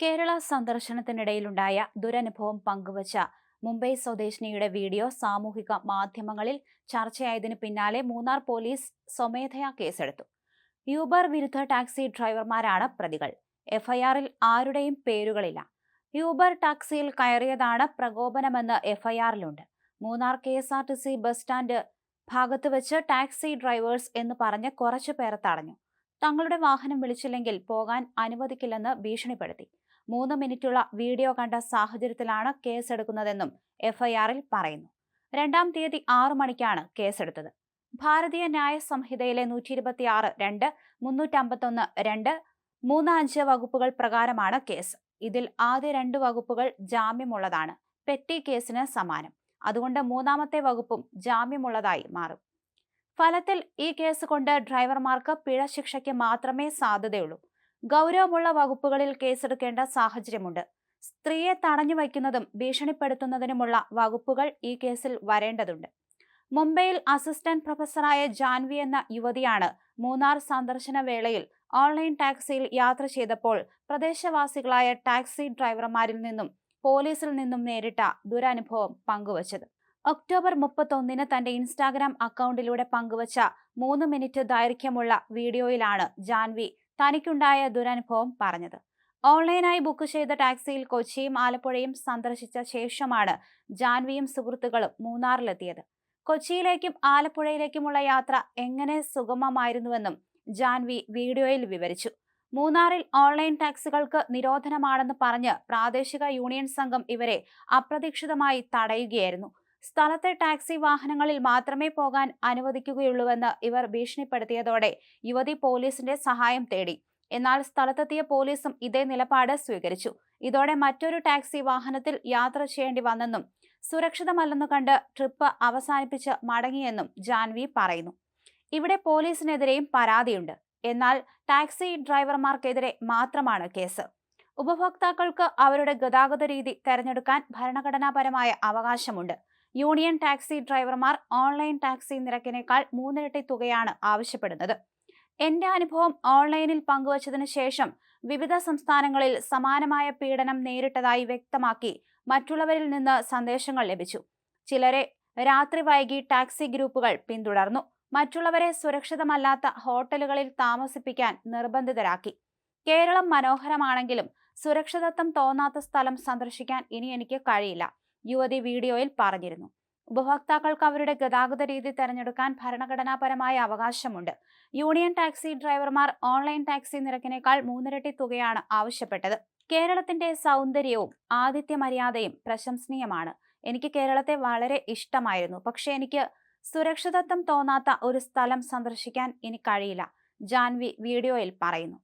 കേരള സന്ദർശനത്തിനിടയിലുണ്ടായ ദുരനുഭവം പങ്കുവച്ച മുംബൈ സ്വദേശിനിയുടെ വീഡിയോ സാമൂഹിക മാധ്യമങ്ങളിൽ ചർച്ചയായതിനു പിന്നാലെ മൂന്നാർ പോലീസ് സ്വമേധയാ കേസെടുത്തു. യൂബർ വിരുദ്ധ ടാക്സി ഡ്രൈവർമാരാണ് പ്രതികൾ. എഫ്ഐആറിൽ ആരുടെയും പേരുകളില്ല. യൂബർ ടാക്സിയിൽ കയറിയതാണ് പ്രകോപനമെന്ന് എഫ്ഐആറിലുണ്ട്. Munnar K S R T C bus stand ഭാഗത്ത് വെച്ച് ടാക്സി ഡ്രൈവേഴ്സ് എന്ന് പറഞ്ഞ് കുറച്ചു പേർ തടഞ്ഞു. തങ്ങളുടെ വാഹനം വിളിച്ചില്ലെങ്കിൽ പോകാൻ അനുവദിക്കില്ലെന്ന് ഭീഷണിപ്പെടുത്തി. മൂന്ന് മിനിറ്റുള്ള വീഡിയോ കണ്ട സാഹചര്യത്തിലാണ് കേസെടുക്കുന്നതെന്നും എഫ്ഐആറിൽ പറയുന്നു. രണ്ടാം തീയതി ആറു മണിക്കാണ് കേസെടുത്തത്. ഭാരതീയ ന്യായ സംഹിതയിലെ നൂറ്റി ഇരുപത്തിയാറ് രണ്ട് മുന്നൂറ്റമ്പത്തൊന്ന് രണ്ട് മൂന്ന് അഞ്ച് വകുപ്പുകൾ പ്രകാരമാണ് കേസ്. ഇതിൽ ആദ്യ രണ്ട് വകുപ്പുകൾ ജാമ്യമുള്ളതാണ്. പെറ്റി കേസിന് സമാനം. അതുകൊണ്ട് മൂന്നാമത്തെ വകുപ്പും ജാമ്യമുള്ളതായി മാറും. ഫലത്തിൽ ഈ കേസ് കൊണ്ട് ഡ്രൈവർമാർക്ക് പിഴ ശിക്ഷയ്ക്ക് മാത്രമേ സാധ്യതയുള്ളൂ. ഗൗരവമുള്ള വകുപ്പുകളിൽ കേസെടുക്കേണ്ട സാഹചര്യമുണ്ട്. സ്ത്രീയെ തടഞ്ഞു വയ്ക്കുന്നതും ഭീഷണിപ്പെടുത്തുന്നതിനുമുള്ള വകുപ്പുകൾ ഈ കേസിൽ വരേണ്ടതുണ്ട്. മുംബൈയിൽ അസിസ്റ്റന്റ് പ്രൊഫസറായ ജാൻവി എന്ന യുവതിയാണ് മൂന്നാർ സന്ദർശന വേളയിൽ ഓൺലൈൻ ടാക്സിയിൽ യാത്ര ചെയ്തപ്പോൾ പ്രദേശവാസികളായ ടാക്സി ഡ്രൈവർമാരിൽ നിന്നും പോലീസിൽ നിന്നും നേരിട്ട ദുരനുഭവം പങ്കുവച്ചത്. ഒക്ടോബർ മുപ്പത്തൊന്നിന് തന്റെ ഇൻസ്റ്റാഗ്രാം അക്കൗണ്ടിലൂടെ പങ്കുവച്ച മൂന്ന് മിനിറ്റ് ദൈർഘ്യമുള്ള വീഡിയോയിലാണ് ജാൻവി തനിക്കുണ്ടായ ദുരനുഭവം പറഞ്ഞത്. ഓൺലൈനായി ബുക്ക് ചെയ്ത ടാക്സിയിൽ കൊച്ചിയും ആലപ്പുഴയും സന്ദർശിച്ച ശേഷമാണ് ജാൻവിയും സുഹൃത്തുക്കളും മൂന്നാറിലെത്തിയത്. കൊച്ചിയിലേക്കും ആലപ്പുഴയിലേക്കുമുള്ള യാത്ര എങ്ങനെ സുഗമമായിരുന്നുവെന്നും ജാൻവി വീഡിയോയിൽ വിവരിച്ചു. മൂന്നാറിൽ ഓൺലൈൻ ടാക്സികൾക്ക് നിരോധനമാണെന്ന് പറഞ്ഞ് പ്രാദേശിക യൂണിയൻ സംഘം ഇവരെ അപ്രതീക്ഷിതമായി തടയുകയായിരുന്നു. സ്ഥലത്തെ ടാക്സി വാഹനങ്ങളിൽ മാത്രമേ പോകാൻ അനുവദിക്കുകയുള്ളൂവെന്ന് ഇവർ ഭീഷണിപ്പെടുത്തിയതോടെ യുവതി പോലീസിന്റെ സഹായം തേടി. എന്നാൽ സ്ഥലത്തെത്തിയ പോലീസും ഇതേ നിലപാട് സ്വീകരിച്ചു. ഇതോടെ മറ്റൊരു ടാക്സി വാഹനത്തിൽ യാത്ര ചെയ്യേണ്ടി വന്നെന്നും സുരക്ഷിതമല്ലെന്നു കണ്ട് ട്രിപ്പ് അവസാനിപ്പിച്ച് മടങ്ങിയെന്നും ജാൻവി പറയുന്നു. ഇവിടെ പോലീസിനെതിരെയും പരാതിയുണ്ട്. എന്നാൽ ടാക്സി ഡ്രൈവർമാർക്കെതിരെ മാത്രമാണ് കേസ്. ഉപഭോക്താക്കൾക്ക് അവരുടെ ഗതാഗത രീതി തെരഞ്ഞെടുക്കാൻ ഭരണഘടനാപരമായ അവകാശമുണ്ട്. യൂണിയൻ ടാക്സി ഡ്രൈവർമാർ ഓൺലൈൻ ടാക്സി നിരക്കിനേക്കാൾ മൂന്നിരട്ടി തുകയാണ് ആവശ്യപ്പെടുന്നത്. എന്റെ അനുഭവം ഓൺലൈനിൽ പങ്കുവച്ചതിന് ശേഷം വിവിധ സംസ്ഥാനങ്ങളിൽ സമാനമായ പീഡനം നേരിട്ടതായി വ്യക്തമാക്കി മറ്റുള്ളവരിൽ നിന്ന് സന്ദേശങ്ങൾ ലഭിച്ചു. ചിലരെ രാത്രി വൈകി ടാക്സി ഗ്രൂപ്പുകൾ പിന്തുടർന്നു. മറ്റുള്ളവരെ സുരക്ഷിതമല്ലാത്ത ഹോട്ടലുകളിൽ താമസിപ്പിക്കാൻ നിർബന്ധിതരാക്കി. കേരളം മനോഹരമാണെങ്കിലും സുരക്ഷിതത്വം തോന്നാത്ത സ്ഥലം സന്ദർശിക്കാൻ ഇനി എനിക്ക് കഴിയില്ല. യുവതി വീഡിയോയിൽ പറഞ്ഞിരുന്നു. ഉപഭോക്താക്കൾക്ക് അവരുടെ ഗതാഗത രീതി തെരഞ്ഞെടുക്കാൻ ഭരണഘടനാപരമായ അവകാശമുണ്ട്. യൂണിയൻ ടാക്സി ഡ്രൈവർമാർ ഓൺലൈൻ ടാക്സി നിരക്കിനേക്കാൾ മൂന്നിരട്ടി തുകയാണ് ആവശ്യപ്പെട്ടത്. കേരളത്തിന്റെ സൗന്ദര്യവും ആദിത്യ മര്യാദയും പ്രശംസനീയമാണ്. എനിക്ക് കേരളത്തെ വളരെ ഇഷ്ടമായിരുന്നു. പക്ഷെ എനിക്ക് സുരക്ഷിതത്വം തോന്നാത്ത ഒരു സ്ഥലം സന്ദർശിക്കാൻ ഇനി കഴിയില്ല. ജാൻവി വീഡിയോയിൽ പറയുന്നു.